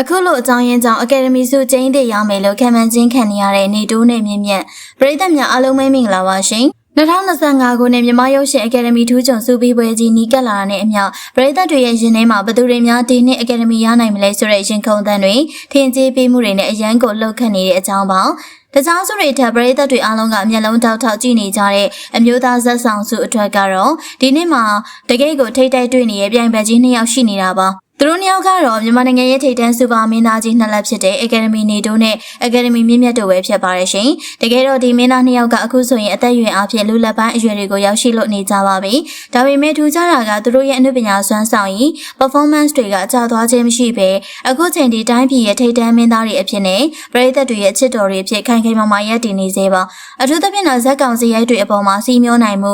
အခုလိုအကြောင်းရင်းကြောင့်အကယ်ဒမီစုကျင်းတည်ရမယ်လို့ခံမှန်းခြင်းခံနေရတဲ့နေတိုးနဲ့မြင့်မြတ်ပရိသတ်များအားလုံးပဲမင်္ဂလာပါရှင်2025ခုနှစ်မြန်မာရုပ်ရှင်အကယ်ဒမီထူးချွန်စုပြီးပွဲကြီးနီးကပ်လာတာနဲ့အမျှပရိသတ်တွေရဲ့ရင်ထဲမှာဘယ်သူတွေများဒီနှစ်အကယ်ဒမီရနိုင်မလဲဆိုတဲ့ရင်ခုန်သံတွေထင်ကြေးပေးမှုတွေနဲ့အရန်ကိုလှုပ်ခတ်နေတဲ့အကြောင်းပါတခြားစုတွေထက်ပရိသတ်တွေအားလုံးကအမျက်လုံးတောက်ထောက်ကြည့်နေကြတဲ့အမျိုးသားဇက်ဆောင်စုအထွတ်ကတော့ဒီနှစ်မှာတကယ့်ကိုထိတ်တိုက်တွေ့နေတဲ့ပြိုင်ဘက်ကြီးနှစ်ယောက်ရှိနေတာပါ သူတို့နှစ်ယောက်ကတော့မြန်မာနိုင်ငံရဲ့ထိပ်တန်းစူပါမင်းသားကြီးနှစ်လက်ဖြစ်တဲ့ Academy နေတိုးနဲ့ Academy မြင့်မြတ်တို့ပဲဖြစ်ပါတယ်ရှင်။တကယ်တော့ဒီမင်းသားနှစ်ယောက်ကအခုဆိုရင်အသက်အရွယ်အဖြစ်လူလက်ပိုင်းအရွယ်တွေကိုရောက်ရှိလို့နေကြပါပြီ။ဒါပေမဲ့ထူးခြားတာကသူတို့ရဲ့အနုပညာစွမ်းဆောင်ရည် performance တွေကကြာသွားခြင်းမရှိဘဲအခုချိန်ဒီတိုင်းပြည်ရဲ့ထိပ်တန်းမင်းသားတွေအဖြစ်နဲ့ပရိသတ်တွေရဲ့ချစ်တော်တွေအဖြစ်ခိုင်ခိုင်မာမာရပ်တည်နေစေပါ။အထူးသဖြင့်တော့ဇက်ကောင်စီရိုက်တွေအပေါ်မှာစီမျောနိုင်မှု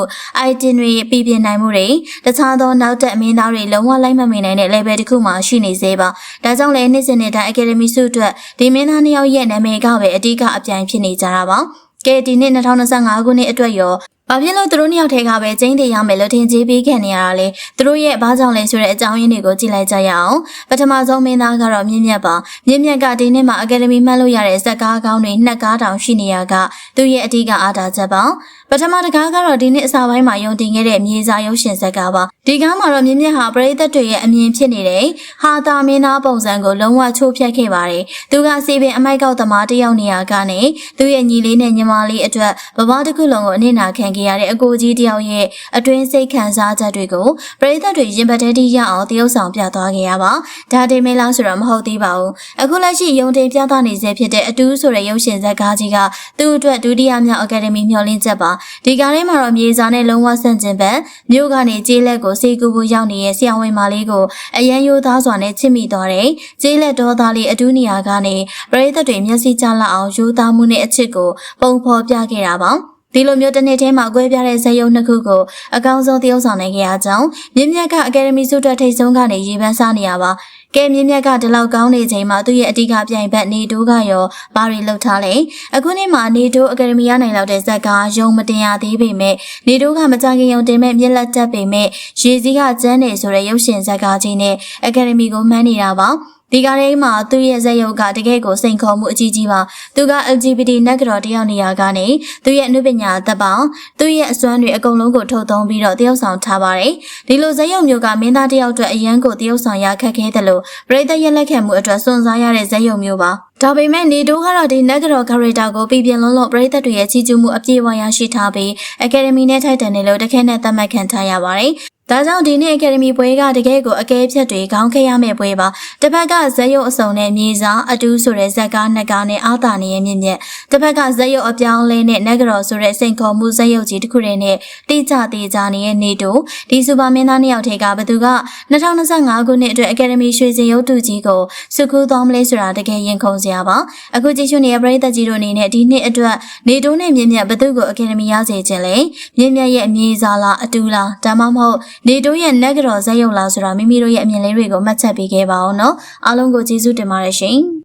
item တွေပြည်ပြနိုင်မှုတွေတခြားသောနောက်တက်မင်းသားတွေလုံးဝလိုက်မမီနိုင်တဲ့ level တစ်ခုမှရှိနေသေးပါဒါကြောင့်လည်းနေ့စဉ်နေ့တိုင်း Academy စုအတွက်ဒီမင်းသားနှစ်ယောက်ရဲ့နာမည်ကပဲအဓိကအပြိုင်ဖြစ်နေကြတာပါကဲဒီနေ့2025ခုနှစ်အတွက်ရောဘာဖြစ်လို့သူတို့နှစ်ယောက်ထဲကပဲကျင်းတည်ရမယ်လို့ထင်ကြီးပေးခဲ့နေရတာလဲသူတို့ရဲ့ဘာကြောင့်လဲဆိုတဲ့အကြောင်းရင်းတွေကိုကြည့်လိုက်ကြရအောင်ပထမဆုံးမင်းသားကတော့မြင့်မြတ်ပါမြင့်မြတ်ကဒီနေ့မှာအကယ်ဒမီမှတ်လို့ရတဲ့ဇက်ကားကောင်းတွေနှစ်ကားတောင်ရှိနေရကသူရဲ့အဓိကအားထားချက်ပါပထမတကားကတော့ဒီနှစ်အစပိုင်းမှာယုံတင်ခဲ့တဲ့မြေစာရုပ်ရှင်ဇက်ကားပါဒီကားမှာတော့မြင့်မြတ်ဟာပရိသတ်တွေရဲ့အမြင်ဖြစ်နေတဲ့ဟာတာမင်းသားပုံစံကိုလုံးဝချိုးဖျက်ခဲ့ပါတယ်သူကစီပင်အမိုက်ကောက်သမားတစ်ယောက်နေရာကနေသူရဲ့ညီလေးနဲ့ညီမလေးအတွက်ဘဝတစ်ခုလုံးကိုအနစ်နာခံခဲ့ရတဲ့အကိုကြီးတယောက်ရဲ့အတွင်းစိတ်ခံစားချက်တွေကိုပရိသတ်တွေရင်ပတ်တဲ့တိရအောင်တရုပ်ဆောင်ပြသွားခဲ့ရပါဒါတိမေးလားဆိုတော့မဟုတ်သေးပါဘူးအခုလက်ရှိယုံတင်ပြသနေစေဖြစ်တဲ့အတူးဆိုတဲ့ရုပ်ရှင်ဇက်ကားကြီးကသူ့အတွက်ဒုတိယမြောက်အကယ်ဒမီမျှော်လင့်ချက်ပါဒီကားထဲမှာတော့မြေစာနဲ့လုံးဝဆန့်ကျင်ဘက်မြို့ကနေကျေးလက်ကိုစေကူဖို့ရောက်နေတဲ့ဆရာဝန်မလေးကိုအရန်ရိုးသားစွာနဲ့ချစ်မိသွားတယ်ကျေးလက်တော်သားလေးအတူးနေရာကနေပရိသတ်တွေမျက်စိကျလောက်အောင်ရိုးသားမှုနဲ့အချစ်ကိုပုံဖော်ပြခဲ့တာပါ ဒီလိုမျိုးတစ်နေ့ထဲမှာကွဲပြားတဲ့ဇာတ်ရုပ်နှစ်ခုကိုအကောင်းဆုံးသရုပ်ဆောင်နိုင်ခဲ့ရကြောင်းမြင့်မြတ်ကအကယ်ဒမီစုတက်ထိတ်ဆုံးကနေရေပန်းစားနေရပါကဲမြင့်မြတ်ကဒီလောက်ကောင်းနေချိန်မှာသူ့ရဲ့အဓိကပြိုင်ဘက်နေတိုးကရောဘာတွေလှုပ်ထားလဲအခုနေ့မှာနေတိုးအကယ်ဒမီရနိုင်လောက်တဲ့ဇက်ကယုံမတင်ရသေးပေမဲ့နေတိုးကမကြခင်ယုံတင်မဲ့မျက်လက်တက်ပေမဲ့ရေစည်းကကျန်းနေဆိုတဲ့ရုပ်ရှင်ဇက်ကကြီးနဲ့အကယ်ဒမီကိုမှန်းနေတာပါ ဒီကားလေးမှာသူ့ရဲ့ဇက်ရုပ်ကတကယ့်ကိုစိန်ခေါ်မှုအကြီးကြီးပါသူက LGBT နက်ကတော့တယောက်နေရာကနေသူ့ရဲ့အနုပညာသက်ပေါင်းသူ့ရဲ့အစွမ်းတွေအကုန်လုံးကိုထုတ်သုံးပြီးတော့တယောက်ဆောင်ထားပါတယ်ဒီလိုဇက်ရုပ်မျိုးကမင်းသားတယောက်အတွက်အရန်ကိုတယောက်ဆောင်ရခက်ခဲတယ်လို့ပရိသတ်ရဲ့လက်ခံမှုအတွက်စွန့်စားရတဲ့ဇက်ရုပ်မျိုးပါဒါပေမဲ့နေတိုးကတော့ဒီနက်ကတော့ character ကိုပြည်ပြင်းလုံးလုံးပရိသတ်တွေရဲ့ကြီးကျူးမှုအပြည့်အဝရရှိထားပြီး Academy နဲ့ထိုက်တန်တယ်လို့တခဲနဲ့သတ်မှတ်ခံထားရပါတယ် ဒါကြောင့်ဒီနေ့ Academy ပွဲကတကယ်ကိုအကဲဖြတ်တွေခေါင်းခဲရမယ့်ပွဲပါတစ်ဖက်ကဇက်ရုပ်အစုံနဲ့မြေစာအတူးဆိုတဲ့ဇက်ကားနှစ်ကားနဲ့အာသာနေရဲ့မြင့်မြတ်တစ်ဖက်ကဇက်ရုပ်အပြောင်းလဲနဲ့နက်ကြော်ဆိုတဲ့စိန်ခေါ်မှုဇက်ရုပ်ကြီးတစ်ခုတည်းနဲ့တိကျတိကျနေတဲ့နေတိုဒီစူပါမင်းသားနှစ်ယောက်ထဲကဘသူက2025ခုနှစ်အတွက် Academy ရွှေစင်ရုပ်တူကြီးကိုစုခူးသွားမလဲဆိုတာတကယ်ရင်ခုန်စရာပါအခုကြည့်ရှုနေတဲ့ပရိသတ်ကြီးတို့အနေနဲ့ဒီနှစ်အတွက်နေတိုနဲ့မြင့်မြတ်ဘသူကို Academy ရစေခြင်းလဲမြင့်မြတ်ရဲ့အမြေစာလားအတူးလားဒါမှမဟုတ်နေတိုးရဲ့ negative ဇက်ရုပ်လားဆိုတာမိမိတို့ရဲ့အမြင်လေးတွေကိုမှတ်ချက်ပေးခဲ့ပါအောင်နော်အားလုံးကိုကျေးဇူးတင်ပါတယ်ရှင်